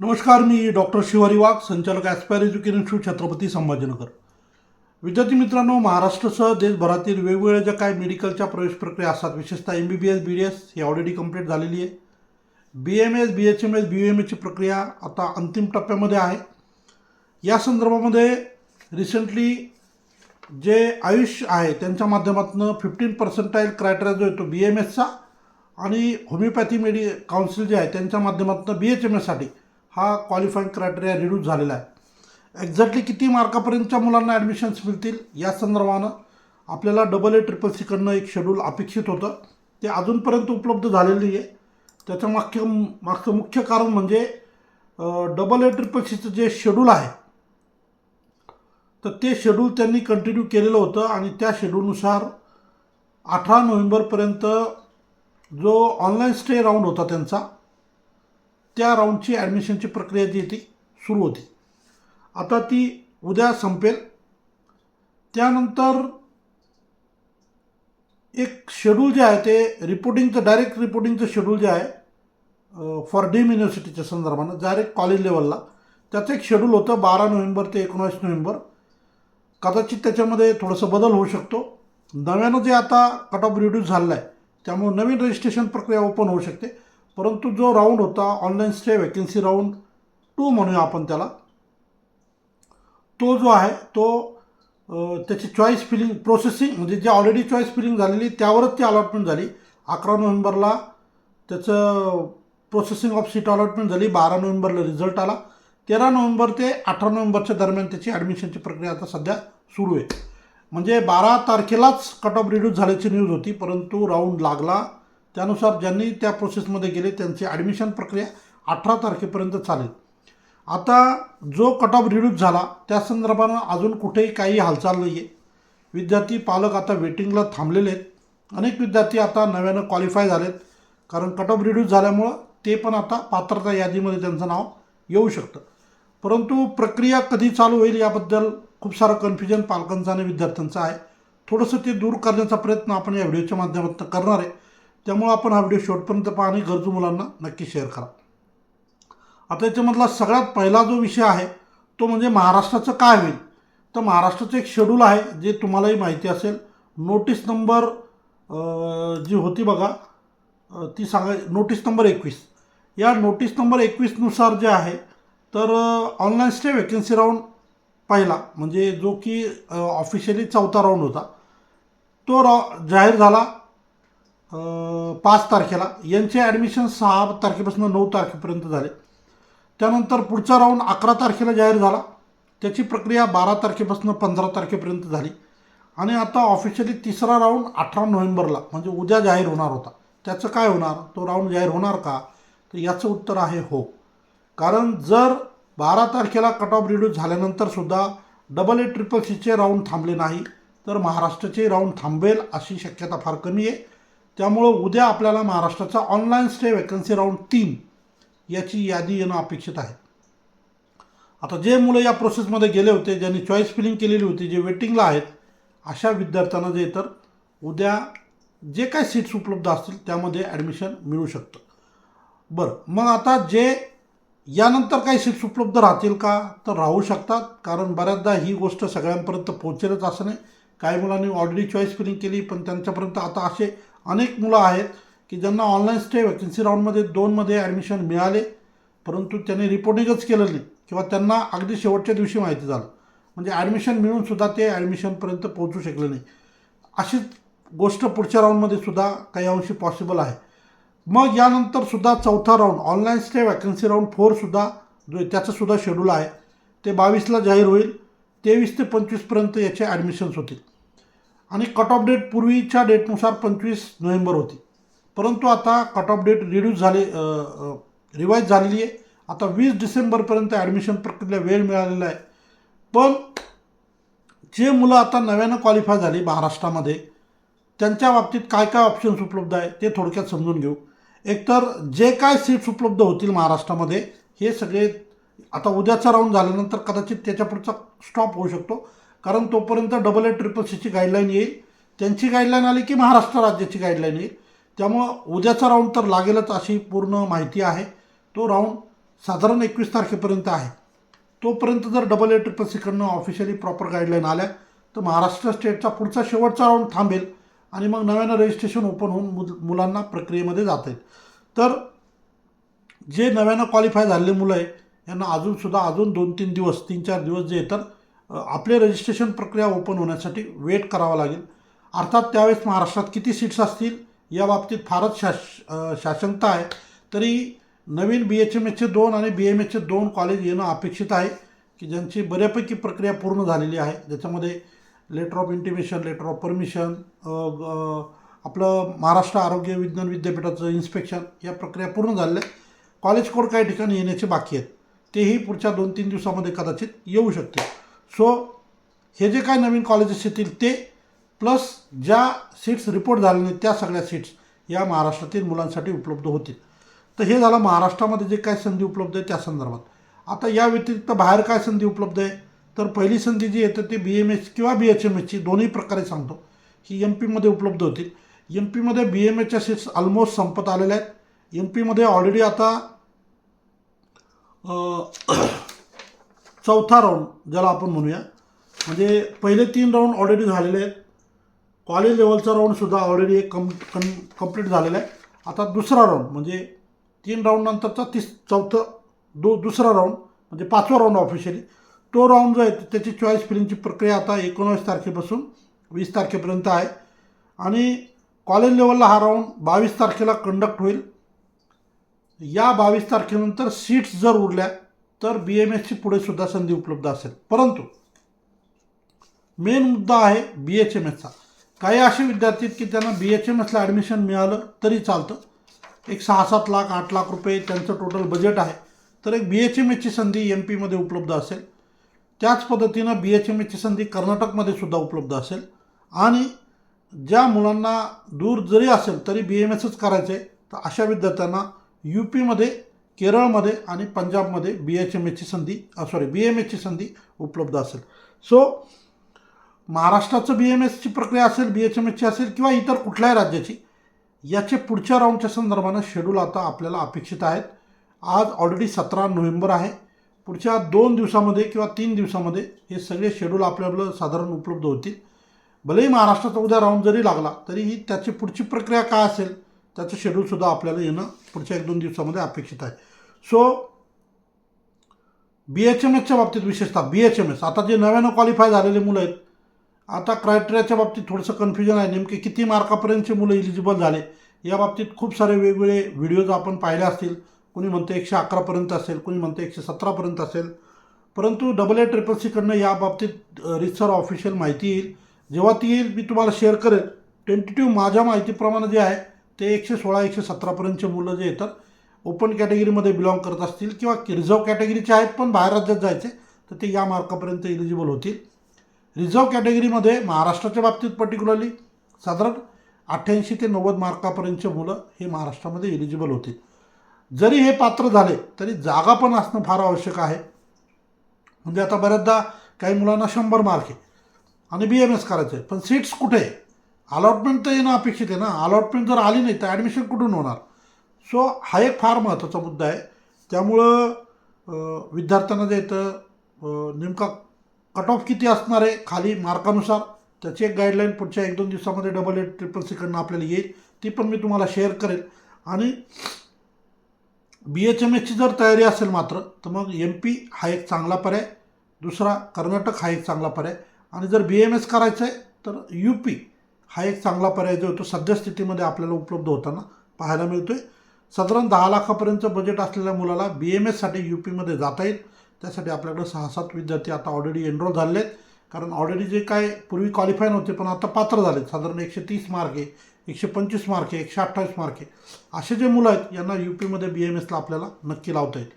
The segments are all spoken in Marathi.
नमस्कार मी डॉक्टर शिवारी वाघ संचालक aspire education institute Chhatrapati Sambhajinagar. विद्यार्थी मित्रांनो महाराष्ट्रसह देशभरातील वेगवेगळ्या ज्या काही मेडिकलच्या प्रवेश प्रक्रिया असतात विशेषतः M B B S B D S ही ऑलरेडी कंप्लीट झालेली आहे. B M S B H M S B M एसची प्रक्रिया आता अंतिम टप्प्यामध्ये आहे. या संदर्भामध्ये रिसेंटली जे आयुष आहे त्यांच्या माध्यमातून फिफ्टीन पर्सेंटाईल क्रायटेरिया जो आहे तो बी एम एसचा आणि होमिओपॅथी मेडि काउन्सिल जे आहे त्यांच्या माध्यमातून बी एच एम एससाठी हा क्वालिफाईंग क्रायटेरिया रिड्यूस झालेला आहे. एक्झॅक्टली किती मार्कापर्यंतच्या मुलांना ॲडमिशन्स मिळतील या संदर्भानं आपल्याला डबल ए ट्रिपल सीकडनं एक शेड्यूल अपेक्षित होतं. ते अजूनपर्यंत उपलब्ध झालेलं नाही आहे त्याचं मागचं मागचं मुख्य कारण म्हणजे डबल ए ट्रिपल सीचं जे शेड्यूल आहे तर ते शेड्यूल त्यांनी कंटिन्यू केलेलं होतं आणि त्या शेड्यूलनुसार अठरा नोव्हेंबरपर्यंत जो ऑनलाईन स्टे राऊंड होता त्यांचा त्या राऊंडची ॲडमिशनची प्रक्रिया जी ती सुरू होती. आता ती उद्या संपेल. त्यानंतर एक शेड्यूल जे आहे ते रिपोर्टिंगचं डायरेक्ट रिपोर्टिंगचं शेड्यूल जे आहे फॉर डीम युनिव्हर्सिटीच्या संदर्भानं डायरेक्ट कॉलेज लेवलला त्याचं एक शेड्यूल होतं बारा नोव्हेंबर ते एकोणावीस नोव्हेंबर. कदाचित त्याच्यामध्ये थोडंसं बदल होऊ शकतो. नव्यानं जे आता कट ऑफ रिड्यूस झालेला आहे त्यामुळे नवीन रजिस्ट्रेशन प्रक्रिया ओपन होऊ शकते. परंतु जो राऊंड होता online stay vacancy round two म्हणूया आपण त्याला. तो जो आहे तो त्याची चॉईस फिलिंग प्रोसेसिंग म्हणजे जे ऑलरेडी चॉईस फिलिंग झालेली त्यावरच ती अलॉटमेंट झाली. अकरा नोव्हेंबरला त्याचं प्रोसेसिंग ऑफ सीट अलॉटमेंट झाली बारा नोव्हेंबरला रिझल्ट आला. तेरा नोव्हेंबर ते अठरा नोव्हेंबरच्या दरम्यान त्याची ॲडमिशनची प्रक्रिया आता सध्या सुरू आहे. म्हणजे बारा तारखेलाच कट ऑफ रिड्यूस झाल्याची न्यूज होती परंतु राऊंड लागला. त्यानुसार ज्यांनी त्या प्रोसेसमध्ये गेले त्यांची ॲडमिशन प्रक्रिया अठरा तारखेपर्यंत चालेल. आता जो कट ऑफ रिड्यूस झाला त्या संदर्भानं अजून कुठेही काही हालचाल नाही आहे विद्यार्थी पालक आता वेटिंगला थांबलेले आहेत. अनेक विद्यार्थी आता नव्यानं क्वालिफाय झालेत. कारण कट ऑफ रिड्यूस झाल्यामुळं ते पण आता पात्रता यादीमध्ये त्यांचं नाव येऊ शकतं. परंतु प्रक्रिया कधी चालू होईल याबद्दल खूप सारं कन्फ्युजन पालकांचं आणि विद्यार्थ्यांचं आहे. थोडंसं ते दूर करण्याचा प्रयत्न आपण या व्हिडिओच्या माध्यमातून करणार आहे. त्यामुळं आपण हा व्हिडिओ शेवटपर्यंत पहा आणि गरजू मुलांना नक्की शेअर करा. आता याच्यामधला सगळ्यात पहिला जो विषय आहे तो म्हणजे महाराष्ट्राचं काय होईल? तर महाराष्ट्राचं एक शेड्यूल आहे जे तुम्हालाही माहिती असेल. नोटीस नंबर जी होती बघा ती सांगा नोटीस नंबर एकवीस. या नोटीस नंबर एकवीसनुसार जे आहे तर ऑनलाईन स्टे वॅकन्सी राऊंड पहिला म्हणजे जो की ऑफिशियली चौथा राऊंड होता. तो रॉ जाहीर झाला. पाच तारखेला. यांचे ॲडमिशन सहा तारखेपासून नऊ तारखेपर्यंत झाले. त्यानंतर पुढचा राऊंड अकरा तारखेला जाहीर झाला. त्याची प्रक्रिया बारा तारखेपासून पंधरा तारखेपर्यंत झाली. आणि आता ऑफिशियली तिसरा राऊंड अठरा नोव्हेंबरला म्हणजे उद्या जाहीर होणार होता. त्याचं काय होणार? तो राऊंड जाहीर होणार का? तर याचं उत्तर आहे हो. कारण जर बारा तारखेला कट ऑफ रिड्यूस झाल्यानंतरसुद्धा डबल ए ट्रिपल सीचे राऊंड थांबले नाही तर महाराष्ट्राचे राऊंड थांबेल अशी शक्यता फार कमी आहे. त्यामुळं उद्या आपल्याला महाराष्ट्राचा ऑनलाईन स्टे वॅकन्सी राऊंड तीन याची यादी येणं अपेक्षित आहे. आता जे मुलं या प्रोसेसमध्ये गेले होते ज्यांनी चॉईस फिलिंग केलेली होती जे वेटिंगला आहेत अशा विद्यार्थ्यांना जे तर उद्या जे काय सीट्स उपलब्ध असतील त्यामध्ये ॲडमिशन मिळू शकतं. बरं मग आता जे यानंतर काही सीट्स उपलब्ध राहतील का तर राहू शकतात कारण बऱ्याचदा ही गोष्ट सगळ्यांपर्यंत पोहोचेलच असं नाही. काही मुलांनी ऑलरेडी चॉईस फिलिंग केली पण त्यांच्यापर्यंत आता असे अनेक मुलं आहेत की ज्यांना ऑनलाईन स्टे वॅकन्सी राऊंडमध्ये दोनमध्ये ॲडमिशन मिळाले परंतु त्यांनी रिपोर्टिंगच केलं नाही किंवा त्यांना अगदी शेवटच्या दिवशी माहिती झालं. म्हणजे ॲडमिशन मिळूनसुद्धा ते ॲडमिशनपर्यंत पोहोचू शकले नाही. अशीच गोष्ट पुढच्या राऊंडमध्ये सुद्धा काही अंशी पॉसिबल आहे. मग यानंतर सुद्धा चौथा round online stay vacancy round फोरसुद्धा जो त्याचंसुद्धा शेड्यूल आहे ते बावीसला जाहीर होईल. तेवीस ते पंचवीसपर्यंत याचे ॲडमिशन्स होतील. आणि कट ऑफ डेट पूर्वीच्या डेटनुसार पंचवीस नोव्हेंबर होती. परंतु आता कट ऑफ डेट रिड्यूस झाले रिवाईज झालेली आहे. आता वीस डिसेंबरपर्यंत ॲडमिशन प्रक्रियेला वेळ मिळालेला आहे. पण जे मुलं आता नव्यानं क्वालिफाय झाली महाराष्ट्रामध्ये त्यांच्या बाबतीत काय काय ऑप्शन्स उपलब्ध आहे ते थोडक्यात समजून घेऊ. एकतर जे काय सीट्स उपलब्ध होतील महाराष्ट्रामध्ये हे सगळे आता उद्याचा राऊंड झाल्यानंतर कदाचित त्याच्या पुढचा स्टॉप होऊ शकतो. कारण तोपर्यंत डबल ए ट्रिपल सीची गाईडलाईन येईल. त्यांची गाईडलाईन आली की महाराष्ट्र राज्याची गाईडलाईन येईल. त्यामुळं उद्याचा राऊंड तर लागेलच अशी पूर्ण माहिती आहे. तो राऊंड साधारण एकवीस तारखेपर्यंत आहे. तोपर्यंत जर डबल ए ट्रिपल सीकडनं ऑफिशियली प्रॉपर गाईडलाईन आल्या तर महाराष्ट्र स्टेटचा पुढचा शेवटचा राऊंड थांबेल आणि मग नव्यानं रजिस्ट्रेशन ओपन होऊन मुल मुलांना प्रक्रियेमध्ये जाता येईल. तर जे नव्यानं क्वालिफाय झालेले मुलं आहे यांना अजूनसुद्धा अजून दोन तीन दिवस तीन चार दिवस जे येतात आपले रजिस्ट्रेशन प्रक्रिया ओपन होण्यासाठी वेट करावा लागेल. अर्थात त्यावेळेस महाराष्ट्रात किती सीट्स असतील या बाबतीत फारच शाश शासनता शाशंकता आहे. तरी नवीन बी एच एम एचचे दोन आणि बी एम एचचे दोन कॉलेज येणं अपेक्षित आहे की ज्यांची बऱ्यापैकी प्रक्रिया पूर्ण झालेली आहे. ज्याच्यामध्ये letter of intimation letter of permission आपलं महाराष्ट्र आरोग्य विज्ञान विद्यापीठाचं इन्स्पेक्शन या प्रक्रिया पूर्ण झालेल्या आहे कॉलेज कोड काही ठिकाणी येण्याचे बाकी आहेत. तेही पुढच्या दोन तीन दिवसामध्ये कदाचित येऊ शकते सो हे जे काय नवीन कॉलेजेस येतील ते प्लस ज्या सीट्स रिपोर्ट झाल्या नाहीत त्या सगळ्या सीट्स या महाराष्ट्रातील मुलांसाठी उपलब्ध होतील. तर हे झालं महाराष्ट्रामध्ये जे काय संधी उपलब्ध आहे त्या संदर्भात. आता या व्यतिरिक्त बाहेर काय संधी उपलब्ध आहे? तर पहिली संधी जी येते ती बी एम एच किंवा बी एच एम एचची दोन्ही प्रकारे सांगतो. ही एम पीमध्ये उपलब्ध होतील. एम पीमध्ये बी एम एचच्या सीट्स ऑलमोस्ट संपत आलेल्या आहेत. एम पीमध्ये ऑलरेडी आता चौथा राऊंड ज्याला आपण म्हणूया. म्हणजे पहिले तीन राऊंड ऑलरेडी झालेले आहेत. कॉलेज लेवलचा राऊंडसुद्धा ऑलरेडी एक कम कम कंप्लीट झालेला आहे. आता दुसरा राऊंड म्हणजे तीन राऊंडनंतरचा तीस चौथं दो दुसरा राऊंड म्हणजे पाचवा राऊंड ऑफिशियली तो राऊंड जो आहे त्याची चॉईस फिलिंगची प्रक्रिया आता एकोणावीस तारखेपासून वीस तारखेपर्यंत आहे. आणि कॉलेज लेवलला हा राऊंड बावीस तारखेला कंडक्ट होईल. या बावीस तारखेनंतर सीट्स जर उरल्या तर बी एम एसची पुढे सुद्धा संधी उपलब्ध असेल. परंतु मेन मुद्दा आहे बी एच एम एसचा काही असे विद्यार्थी आहेत की त्यांना बी एच एम एसला ॲडमिशन मिळालं तरी चालतं. एक सहा सात लाख आठ लाख रुपये त्यांचं टोटल बजेट आहे. तर एक बी एच एम एसची संधी एम पीमध्ये उपलब्ध असेल. त्याच पद्धतीनं बी एच एम एसची संधी कर्नाटकमध्ये सुद्धा उपलब्ध असेल. आणि ज्या मुलांना दूर जरी असेल तरी बी एम एसच करायचं आहे तर अशा विद्यार्थ्यांना यू पीमध्ये केरळमध्ये आणि पंजाबमध्ये बी एच एम एसची संधी सॉरी बी एम एसची संधी उपलब्ध असेल. सो महाराष्ट्राचं बी एम एसची प्रक्रिया असेल बी एच एम एसची असेल किंवा इतर कुठल्याही राज्याची याचे पुढच्या राऊंडच्या संदर्भानं शेड्यूल आता आपल्याला अपेक्षित आहेत. आज ऑलरेडी सतरा नोव्हेंबर आहे. पुढच्या दोन दिवसामध्ये किंवा तीन दिवसामध्ये हे सगळे शेड्यूल आपल्याला साधारण उपलब्ध होतील. भलेही महाराष्ट्राचा उद्या राऊंड जरी लागला तरीही त्याची पुढची प्रक्रिया काय असेल त्याचं शेड्यूलसुद्धा आपल्याला येणं पुढच्या एक दोन दिवसामध्ये अपेक्षित आहे. सो बी एच एम एसच्या बाबतीत विशेषतः बी एच एम एस आता जे नव्यानं क्वालिफाय झालेले मुलं आहेत आता क्रायटेरियाच्या बाबतीत थोडंसं कन्फ्युजन आहे. नेमके किती मार्कापर्यंतचे मुलं इलिजिबल झाले या बाबतीत खूप सारे वेगवेगळे व्हिडिओज आपण पाहिले असतील. कोणी म्हणतं एकशे अकरापर्यंत असेल कोणी म्हणतं एकशे सतरापर्यंत असेल. परंतु डबल ए ट्रिपल सीकडनं या बाबतीत रिसर ऑफिशियल माहिती येईल. जेव्हा ती येईल मी तुम्हाला शेअर करेल. टेंटेटिव्ह माझ्या माहितीप्रमाणे जे आहे ते एकशे सोळा एकशे सतरापर्यंतचे मुलं जे येतात ओपन कॅटेगरीमध्ये बिलॉंग करत असतील किंवा रिझर्व कॅटेगरीचे आहेत पण बाहेर राज्यात जायचे तर ते या मार्कापर्यंत इलिजिबल होतील. रिझर्व कॅटेगरीमध्ये महाराष्ट्राच्या बाबतीत पर्टिक्युलरली साधारण अठ्ठ्याऐंशी ते नव्वद मार्कापर्यंतचे मुलं हे महाराष्ट्रामध्ये इलिजिबल होतील. जरी हे पात्र झाले तरी जागा पण असणं फार आवश्यक आहे. म्हणजे आता बऱ्याचदा काही मुलांना शंभर मार्क आहे आणि बी एम एस करायचं आहे पण सीट्स कुठे? आहे अलॉटमेंट तर येणं अपेक्षित आहे ना. अलॉटमेंट जर आली नाही तर ॲडमिशन कुठून होणार? सो हा एक फार महत्त्वाचा मुद्दा आहे. त्यामुळं विद्यार्थ्यांना जे येतं नेमका कट ऑफ किती असणार आहे खाली मार्कानुसार त्याची एक गाईडलाईन पुढच्या एक दोन दिवसामध्ये डबल एट ट्रिपल सीकडनं आपल्याला येईल. ती पण मी तुम्हाला शेअर करेल. आणि बी एच एम एसची जर तयारी असेल मात्र तर मग एम पी हा एक चांगला पर्याय. दुसरा कर्नाटक हा एक चांगला पर्याय. आणि जर बी एम एस करायचं आहे तर यू पी हा एक चांगला पर्याय जो होतो सद्यस्थितीमध्ये आपल्याला उपलब्ध होताना पाहायला मिळतो आहे साधारण दहा लाखापर्यंतचं बजेट असलेल्या मुलाला बी एम एससाठी यू पीमध्ये जाता येईल. त्यासाठी आपल्याकडे सहा सात विद्यार्थी आता ऑलरेडी एनरोल झाले आहेत. कारण ऑलरेडी जे काय पूर्वी क्वालिफाय नव्हते पण आता पात्र झालेत. साधारण एकशे तीस मार्क आहे एकशे पंचवीस मार्क आहे एकशे अठ्ठावीस मार्क आहे. असे जे मुलं आहेत यांना यू पीमध्ये बी एम एसला आपल्याला नक्की लावता येईल.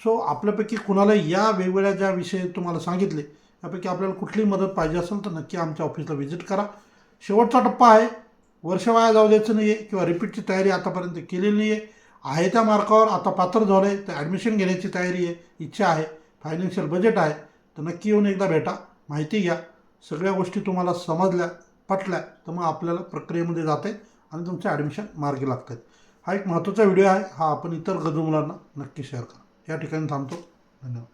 सो आपल्यापैकी कुणाला या वेगवेगळ्या ज्या विषय तुम्हाला सांगितले यापैकी आपल्याला कुठली मदत पाहिजे असेल तर नक्की आमच्या ऑफिसला व्हिजिट करा. शेवटचा टप्पा आहे वर्ष वाया जाऊ द्यायचं नाही आहे किंवा रिपीटची तयारी आतापर्यंत केलेली नाही आहे आहे त्या मार्कावर आता पात्र झालं आहे तर ॲडमिशन घेण्याची तयारी आहे इच्छा आहे फायनान्शियल बजेट आहे तर नक्की येऊन एकदा भेटा माहिती घ्या. सगळ्या गोष्टी तुम्हाला समजल्या पटल्या तर मग आपल्याला प्रक्रियेमध्ये जाते आणि तुमचं ॲडमिशन मार्गी लागत आहेत हा एक महत्त्वाचा व्हिडिओ आहे हा आपण इतर गजू मुलांना नक्की शेअर करा. या ठिकाणी थांबतो. धन्यवाद.